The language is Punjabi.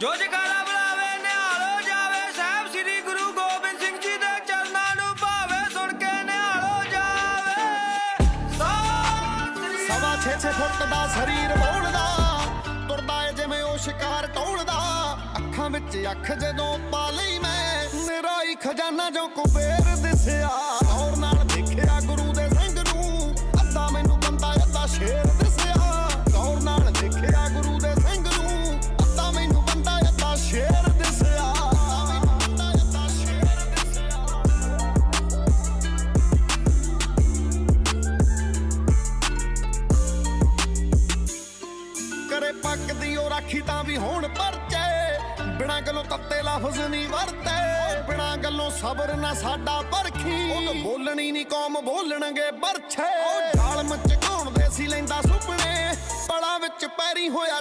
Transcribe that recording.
ਜੋ ਜਗਾਲਾ ਬੁਲਾਵੇ, ਨਿਹਾਲੋ ਜਾਵੇ। ਸਾਹਿਬ ਸ੍ਰੀ ਗੁਰੂ ਗੋਬਿੰਦ ਸਿੰਘ ਜੀ ਦੇ ਚਰਨਾਂ ਨੂੰ ਭਾਵੇ, ਸੁਣ ਕੇ ਨਿਹਾਲੋ ਜਾਵੇ। ਸਵਾ 6-6 ਫੁੱਟ ਦਾ ਸਰੀਰ ਬੋਲਦਾ ਤੁਰਦਾ ਏ ਜਿਵੇਂ ਉਹ ਸ਼ਿਕਾਰ ਟੋਲਦਾ। ਅੱਖਾਂ ਵਿੱਚ ਅੱਖ ਜਦੋਂ ਪਾ ਲਈ ਮੈਂ, ਮੇਰਾ ਖਜ਼ਾਨਾ ਜੋ ਕੁਬੇਰ ਦਿਸਿਆ। ਪੱਕਦੀ ਉਹ ਰਾਖੀ ਤਾਂ ਵੀ ਹੋਣ ਪਰਚੇ। ਬਿਨਾਂ ਗੱਲੋਂ ਤੱਤੇ ਲਫ਼ਜ਼ ਨਹੀਂ ਵਰਤੇ। ਬਿਨਾਂ ਗੱਲੋਂ ਸਬਰ ਨਾ ਸਾਡਾ ਪਰਖੀ। ਉਹ ਬੋਲਣੀ ਨਹੀਂ ਕੌਮ ਬੋਲਣਗੇ ਬਰਛੇ ਉਹ ਢਾਲ ਮਚ ਘਾਉਣ ਦੇ ਸੀ ਲੈਂਦਾ ਸੁਪਨੇ। ਪਲਾਂ ਵਿੱਚ ਪੈਰੀ ਹੋਇਆ